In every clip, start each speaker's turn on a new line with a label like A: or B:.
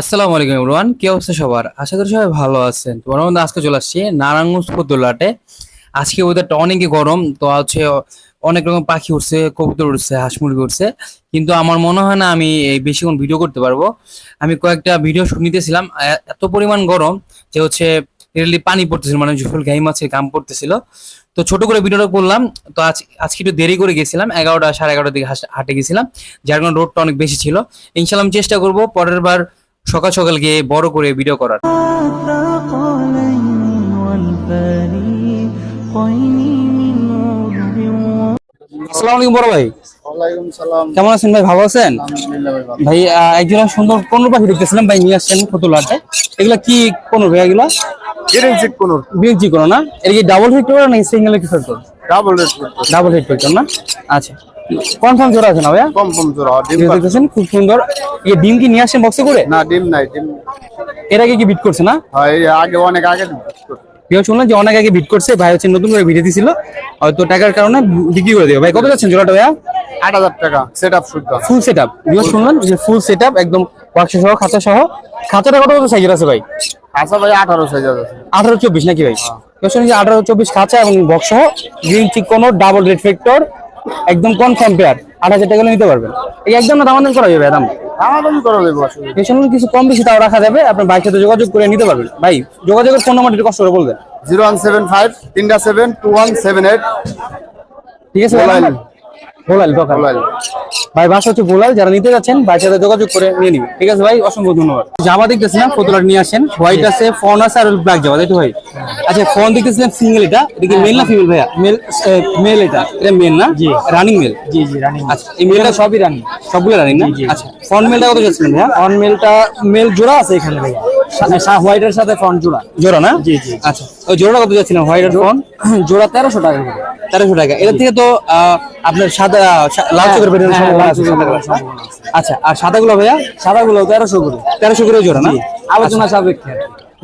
A: আসসালামু আলাইকুম ইমরান কি অবস্থা সবার? আশা করি সবাই ভালো আছেন। তোমার মধ্যে আজকে চলে আসছি নারায়ণগঞ্জ ফতুল্লাটে আজকে ওয়েদারটা অনেকই গরম, তো হচ্ছে অনেক রকম পাখি উঠছে কবুতর উঠছে হাঁস মুরগি উঠছে কিন্তু আমার মনে হয় না আমি এই বেশিক্ষণ ভিডিও করতে পারব। আমি কয়েকটা ভিডিও শুট নিতেছিলাম এত পরিমাণ গরম যে হচ্ছে রিয়েলি পানি পড়তেছিল মানে জুফুল ঘাই মাছের কাম পড়তেছিল। তো ছোট করে ভিডিওটা করলাম, তো আজ, আজকে একটু দেরি করে গেছিলাম, এগারোটা সাড়ে এগারোটার দিকে হাটে গেছিলাম, যার কারণে রোডটা অনেক বেশি ছিল। ইনশাল্লাহ আমি চেষ্টা করব, পরের বার সকাল সকাল গিয়ে বড় করে ভিডিও করার। ভাই। কেমন আছেন ভাই? ভালো আছেন? সুন্দর পাখি ভাই নিয়ে আসছেন এগুলা কি এগুলা? কোন না? এটা কি ডাবল করো না
B: ডাবল
A: ডাবল না? আচ্ছা। কনফার্ম জোড়া আছে না ভাইয়া?
B: কম জোড়া ডিম
A: দেখতেছেন খুব সুন্দর। এই ডিম কি নিয়ে আসছেন বক্সে করে?
B: না ডিম নাই ডিম।
A: এর আগে কি বিট করছে না?
B: হয় আগে অনেক আগে।
A: কেউ শুনলাম যে অনেক আগে বিট করছে ভাই হচ্ছে নতুন করে ভিডিও দিছিল। হয়তো টাকার কারণে বিক্রি করে দিও ভাই কত যাচ্ছেন জোড়াটা ভাইয়া?
B: আট হাজার টাকা set up
A: full set up শুনলাম যে ফুল সেট আপ একদম বাক্স সহ খাঁচা সহ। খাঁচাটা কত কত সাইজের আছে ভাই?
B: আচ্ছা ভাই আঠারো সাইজ আছে।
A: আঠারো চব্বিশ নাকি ভাই? কেউ শুনি যে আঠারো চব্বিশ খাঁচা এবং বক্স সহ গ্রিন চিক কোনো ডাবল রেড ফ্যাক্টর একদম কনফার্ম পেয়ার আট হাজার টাকা নিতে পারবেন। এই একদম না দামাদাম করা যাবে দাম?
B: দামাদামি করা যাবে
A: কেউ কিছু কম বেশি তাও রাখা যাবে আপনার বাইকের সাথে যোগাযোগ করে নিতে পারবেন। ভাই যোগাযোগের ফোন নাম্বার কষ্ট করে বলবেন।
B: জিরো ওয়ান সেভেন ফাইভ তিনটা seven two one seven eight.
A: ঠিক আছে ভাই?
B: ভোলাইল
A: দোকান ভাই বাসা হচ্ছে ভোলাল যারা নিতে যাচ্ছেন ভাইয়ের সাথে যোগাযোগ করে নিয়ে নিবেন ঠিক আছে ভাই? অসংখ্য ধন্যবাদ। জামা দেখতেছিলাম ফতুলার নিয়ে আসেন। হোয়াইট আছে ফোন আছে আর ব্ল্যাক জামা তাই তো ভাই। আচ্ছা ফোন দেখতেছিলাম সিঙ্গেল এটা? এটা কি মেল না ফিমেল ভাইয়া? মেল মেল এটা। এটা মেল না? জি। রানিং মেল জি জি রানিং আচ্ছা এই মেলটা সবই রানিং সবগুলো রানিং না? আচ্ছা ফোন মেলটা কত যাচ্ছিলেন ভাইয়া? ফোন মেলটা মেল জোড়া আছে এখানে ভাইয়া। হোয়াইটের সাথে ফ্রন্ট জোড়া। জোড়া না? জি জি। আচ্ছা ওই জোড়া কত যাচ্ছিলেন হোয়াইটের ফোন জোড়া তেরোশো টাকা তেরোশো টাকা। এটা থেকে তো আপনার সাদা লাল চোখের সম্ভাবনা আছে। আচ্ছা আর সাদা গুলো ভাইয়া? সাদা গুলো তেরোশো করে। তেরোশো করে জোড়া না? আলোচনা সাপেক্ষে।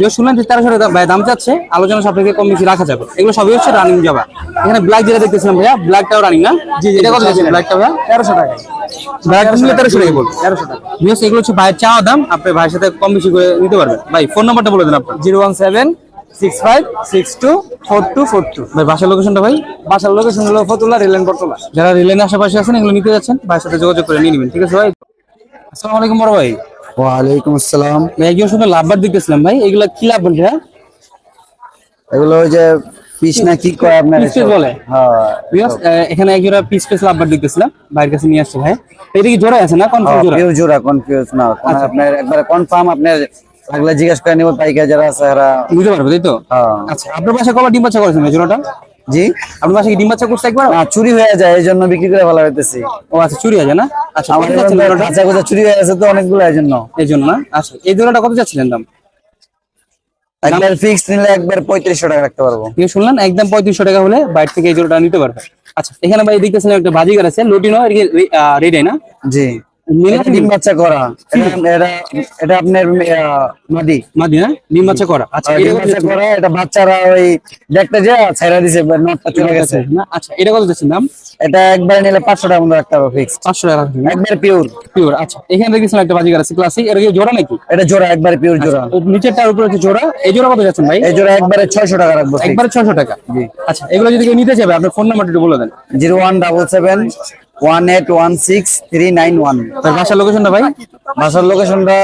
A: যে শুনলাম যে তেরোশো টাকা ভাই দাম চাচ্ছে আলোচনা সাপেক্ষে কম বেশি রাখা যাবে। এগুলো সবই হচ্ছে রানিং যাবা এখানে ব্ল্যাক যেটা দেখতেছিলাম ভাইয়া ব্ল্যাকটাও রানিং না? জি এটা কত যাচ্ছে ব্ল্যাকটা ভাইয়া? তেরোশো টাকা। ব্ল্যাক নিলে তেরোশো টাকা বলব তেরোশো টাকা। এগুলো হচ্ছে ভাইয়ের চাওয়া দাম আপনি ভাইয়ের সাথে কম বেশি করে নিতে পারবেন। ভাই ফোন নাম্বারটা বলে দেন আপনার। Zero one seven six five six two four two four two. ভাই বাসার লোকেশনটা ভাই? বাসার লোকেশন হলো ফতুল্লা রেলেন বর্তলা যারা রেলেনের আশেপাশে আছেন এগুলো নিতে যাচ্ছেন? ভাইয়ের সাথে যোগাযোগ করে নিয়ে নেবেন ঠিক আছে ভাই? আসসালামু আলাইকুম বড় ভাই।
B: ওয়ালাইকুম আসসালাম।
A: ভাই একজন শুনে লাভবার দেখতেছিলাম ভাই। এগুলা কি লাভ বলছে হ্যাঁ?
B: এগুলো ওই যে পিস না কি কয় আপনার
A: পিস বলে।
B: হ্যাঁ
A: এখানে এক জোড়া পিস পিস লাভবার দেখতেছিলাম ভাইয়ের কাছে নিয়ে আসছে ভাই। এটা কি জোড়া আছে না কনফার্ম জোড়া
B: জোড়া কনফিউজ না। আপনার একবারে কনফার্ম আপনার লাগলে জিজ্ঞেস করে নিব পাইকার যারা আছে এরা
A: বুঝতে পারবে তাই তো?
B: হ্যাঁ।
A: আচ্ছা আপনার বাসায় কবার ডিম বাচ্চা করেছেন এই
B: জি।
A: আপনার বাসায় কি ডিম বাচ্চা করছে একবার
B: না চুরি হয়ে যায় এই জন্য বিক্রি করে ভালো হইতেছি।
A: ও আচ্ছা চুরি আছে না? আচ্ছা
B: আমার
A: কত যাচ্ছিলেন জোড়াটা?
B: চুরি হয়ে গেছে তো অনেকগুলো এই জন্য।
A: এই জন্য না? আচ্ছা এই জোড়াটা কত যাচ্ছিলেন দাম?
B: একবার ফিক্সড নিলে একবার পঁয়ত্রিশশো টাকা রাখতে পারব।
A: ঠিক শুনলেন? একদম পঁয়ত্রিশশো টাকা হলে বাইরে থেকে এই জোড়াটা নিতে পারবে আচ্ছা এখানে ভাই দেখতেছিলেন একটা বাজিগার আছে লটিনো রেড না?
B: জি। ডিম বাচ্চা করা। এটা- এটা আপনার মাদি।
A: মাদি না ডিম বাচ্চা করা। আচ্ছা এটা
B: ডিম বাচ্চা করা এটা বাচ্চারা ওই দেখতে যা ছাইরা দিছে নটটা চলে গেছে।
A: না আচ্ছা এটা কত যাচ্ছে দাম?
B: এটা একবার নিলে পাঁচশো টাকা মতো রাখতে হবে ফিক্স
A: পাঁচশো টাকা রাখবেন
B: একবার পিওর
A: পিওর আচ্ছা। এখানে একটা বাজিগার আছে ক্লাসিক এটা কি জোড়া নাকি?
B: এটা জোড়া একবার পিওর জোড়া।
A: ও নিচেরটার উপরে জোড়া। এই জোড়া কত যাচ্ছেন ভাই?
B: এই জোড়া একবারে ছয়শো টাকা রাখব
A: একবারে ছয়শো টাকা। আচ্ছা এগুলো যদি কেউ নিতে চাবে আপনার ফোন নাম্বারটা একটু বলে দেন।
B: Zero one eight one six three nine one
A: তার বাসার লোকেশনটা ভাই?
B: বাসার লোকেশনটা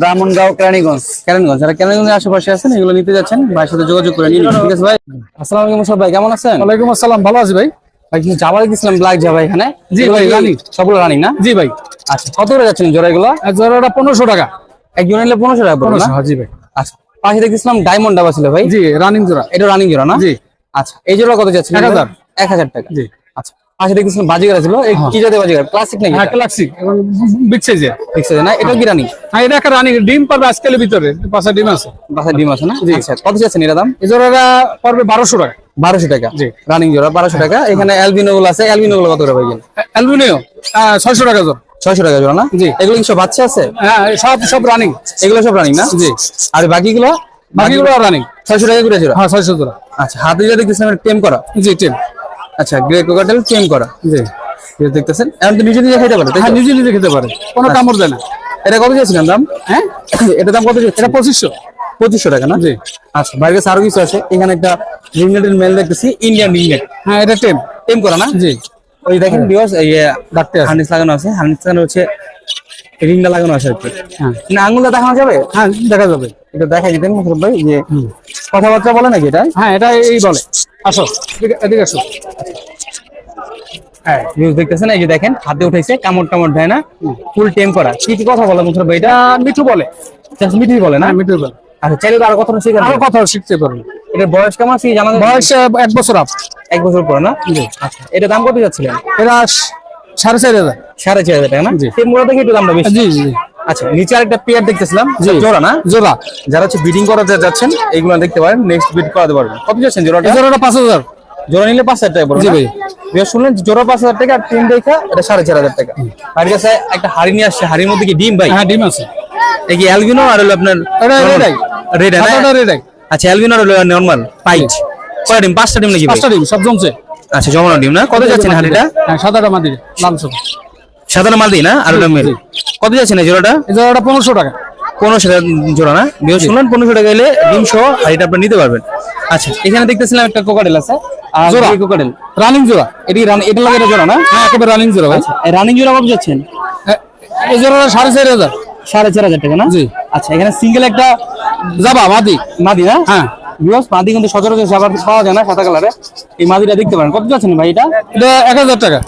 B: ব্রাহ্মণগাঁও কেরানীগঞ্জ।
A: কেরানীগঞ্জ। যারা কেরানীগঞ্জের আশেপাশে আছেন এগুলো নিতে যাচ্ছেন ভাইয়ের সাথে যোগাযোগ করে নিন। ঠিক আছে ভাই? আসসালামু আলাইকুম সব ভাই কেমন আছেন?
C: ওয়ালাইকুম আসসালাম ভালো আছি ভাই।
A: ভাই কিছু জামা দেখছিলাম ব্ল্যাক জামা এখানে।
C: জি ভাই,
A: সবগুলো রানিং না?
C: জি ভাই।
A: আচ্ছা কত করে যাচ্ছেন জোড়া এগুলো?
C: আর জোড়াটা পনেরোশো টাকা।
A: একজন নিলে পনেরোশো টাকা পড়বে
C: জি ভাই।
A: আচ্ছা পাশে দেখছিলাম ডায়মন্ড ডাবা ছিল ভাই।
C: জি রানিং জোড়া।
A: এটা রানিং জোড়া না?
C: জি।
A: আচ্ছা এই জোড়া কত যাচ্ছে
C: এক হাজার।
A: এক হাজার টাকা।
C: জি।
A: পাশে দেখছিলাম বাজিগার ছিল এই কি জাতীয় বাজিগার? ক্লাসিক নাকি
C: হ্যাঁ ক্লাসিক এবং বিগ
A: না? এটা কি রানিং?
C: হ্যাঁ এটা একটা রানিং। ডিম পারবে আজকালের ভিতরে। ডিম আছে।
A: ডিম আছে না? আচ্ছা কত এটা দাম?
C: এই জোড়াটা পড়বে বারোশো টাকা।
A: বারোশো টাকা।
C: জি।
A: রানিং জোড়া বারোশো টাকা। এখানে অ্যালবিনো গুলো আছে। অ্যালবিনো গুলো কত করে ভাই?
C: অ্যালুমিনিয়াম ছয়শো টাকা জোর
A: ছয়শো টাকা জোড়া না?
C: জি।
A: এগুলো কি সব বাচ্চা আছে?
C: হ্যাঁ সব সব রানিং।
A: এগুলো সব রানিং না?
C: জি।
A: আর বাকিগুলো?
C: বাকিগুলো রানিং।
A: ছয়শো টাকা করে জোড়া।
C: হ্যাঁ ছয়শো জোড়া।
A: আচ্ছা হাতে যেটা দেখতেছেন টেম করা?
C: জি টিম।
A: আচ্ছা গ্রে কোকাটেল টেম করা।
C: জি।
A: দেখতেছেন? এখন তো নিজে নিজে খেতে পারে
C: হ্যাঁ নিজে নিজে খেতে পারে। কোনো কামড় দেয় না।
A: এটা কত চেয়েছিলেন দাম? হ্যাঁ? এটা দাম কত এটা পঁচিশশো। পঁচিশশো টাকা না? জি। আচ্ছা বাইরে কাছে আরও কিছু আছে। এখানে একটা রিংনেটের মেল দেখতেছি ইন্ডিয়ান রিংনেট
C: হ্যাঁ এটা টেম।
A: টেম করা না?
C: জি।
A: ওই দেখেন বিকজ হার্নিস লাগানো আছে। হার্নিস লাগানো হচ্ছে রিংটা লাগানো আছে আর কি।
C: হ্যাঁ।
A: না আঙুলটা দেখানো যাবে?
C: হ্যাঁ দেখা যাবে।
A: এটা দেখা ভাই যে কথাবার্তা বলে নাকি এটা?
C: হ্যাঁ এটা এই বলে। আসো এদিকে- আসো।
A: হ্যাঁ নিউজ দেখতেছেন এই যে দেখেন হাতে উঠাইছে কামড় টামড় দেয় না ফুল টেম করা কি কি কথা বলে মুখর ভাই এটা
C: এটা মিঠু বলে।
A: জাস্ট বলে না?
C: হ্যাঁ মিঠু বলে।
A: আচ্ছা চাইলে আরও কথা
C: আরও কথা শিখতে পারবে।
A: এটার বয়স কেমন আছে? জানা যায়?
C: বয়স এক বছর আপ
A: এক বছর পরে না? আচ্ছা। এটা দাম কত যাচ্ছিলেন?
C: এটা সাড়ে চার হাজার।
A: সাড়ে চার হাজার টাকা না। টেম্পুরা দেখে একটু দামটা বেশি।
C: জি জি
A: আচ্ছা নিচে আরেকটা পেয়ার দেখতেছিলাম। জোড়া না?
C: জোড়া।
A: যারা হচ্ছে বিডিং করাতে যাচ্ছেন এইগুলো দেখতে পারেন নেক্সট বিড করাতে পারবেন। কত যাচ্ছেন জোড়াটা?
C: জোড়াটা পাঁচ হাজার।
A: জোড়া নিলে পাঁচ হাজার টাকা পড়বে
C: জি ভাই।
A: বিয়ার শুনলেন জোড়া পাঁচ হাজার টাকা আর তিন দেখা এটা সাড়ে চার হাজার টাকা। আর কাছে একটা হাড়ি নিয়ে আসছে হাড়ির মধ্যে কি ডিম ভাই?
C: হ্যাঁ ডিম আছে।
A: এই কি অ্যালবিনো আর হলো আপনার
C: red
A: রেড
C: সাদাটা
A: আচ্ছা অ্যালবিনো আর হলো নরমাল পাইট কয়টা ডিম পাঁচটা ডিম নাকি
C: পাঁচটা ডিম সব জমছে।
A: আচ্ছা জমানো ডিম না? কত যাচ্ছেন হাড়িটা?
C: হ্যাঁ সাদাটা মাদি লাল সব
A: মাল দিই না? আর হলো মেল। কত যাচ্ছেন এই জোড়াটা?
C: এই জোড়াটা পনেরোশো টাকা।
A: পনেরোশো টাকা জোড়া না? বিয়ে শুনলেন পনেরোশো টাকা এলে ডিম সহ হাড়িটা আপনি নিতে পারবেন। আচ্ছা এখানে দেখতেছিলাম একটা কোকাটেল আছে। আর
C: জোড়া।
A: কোকাটেল
C: রানিং জোড়া।
A: এটি রান- এটা লাগে এটা জোড়া না?
C: হ্যাঁ। একেবারে রানিং জোড়া ভাই।
A: রানিং জোড়া কত যাচ্ছেন?
C: এই জোড়াটা সাড়ে চার হাজার।
A: সাড়ে চার হাজার টাকা না?
C: জি।
A: আচ্ছা এখানে সিঙ্গেল একটা
C: যাবা মাদি।
A: মাদি না?
C: হ্যাঁ।
A: বিকজ মাদি কিন্তু সচরাচর সবার পাওয়া যায় না সাদা কালারে। এই মাদিটা দেখতে পারেন। কত যাচ্ছেন ভাই এটা?
C: এটা এক হাজার টাকা।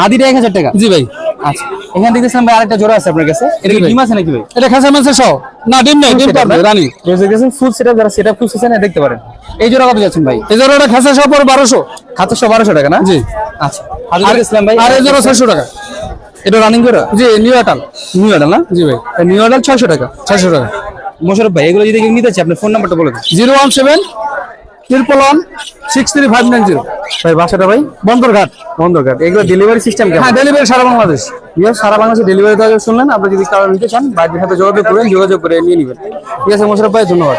A: মাদিটা এক হাজার টাকা?
C: জি ভাই।
A: আচ্ছা এখানে দেখতেছিলাম ভাই আরেকটা জোড়া আছে আপনার কাছে। এটা কি
C: ভাই।
A: ডিম আছে নাকি ভাই?
C: এটা খাসা মাছের সহ না ডিম নেই ডিম পারবে রানিং।
A: দেখতেছেন ফুল সেটআপ যারা সেটআপ এটা দেখতে পারেন। এই জোড়া কত যাচ্ছেন ভাই?
C: এই জোড়াটা খাসা সহ পরে বারোশো।
A: সাতশো বারোশো টাকা না?
C: জি।
A: আচ্ছা হাজার ইসলাম ভাই
C: আর এই জোড়া ছয়শো টাকা।
A: এটা রানিং জোড়া
C: জি নিউ আটাল।
A: নিউ মডেল না?
C: জি ভাই।
A: নিউ মডেল ছয়শো টাকা।
C: ছয়শো টাকা।
A: মোশারফ ভাই এগুলো যদি নিতে চাই আপনার ফোন নাম্বারটা বলে দিন।
C: Zero one seven triple one six three five nine zero
A: ভাই বাসাটা ভাই?
C: বন্দরঘাট।
A: বন্দরঘাট এগুলো ডেলিভারি সিস্টেম
C: হ্যাঁ ডেলিভারি সারা বাংলাদেশ।
A: ইয়ে সারা বাংলাদেশে ডেলিভারি দেওয়া শুনলেন আপনি যদি কারও নিতে চান বাইরের সাথে যোগাযোগ করবেন যোগাযোগ করে নিয়ে নেবেন। ঠিক আছে মোশারফ ভাই ধন্যবাদ।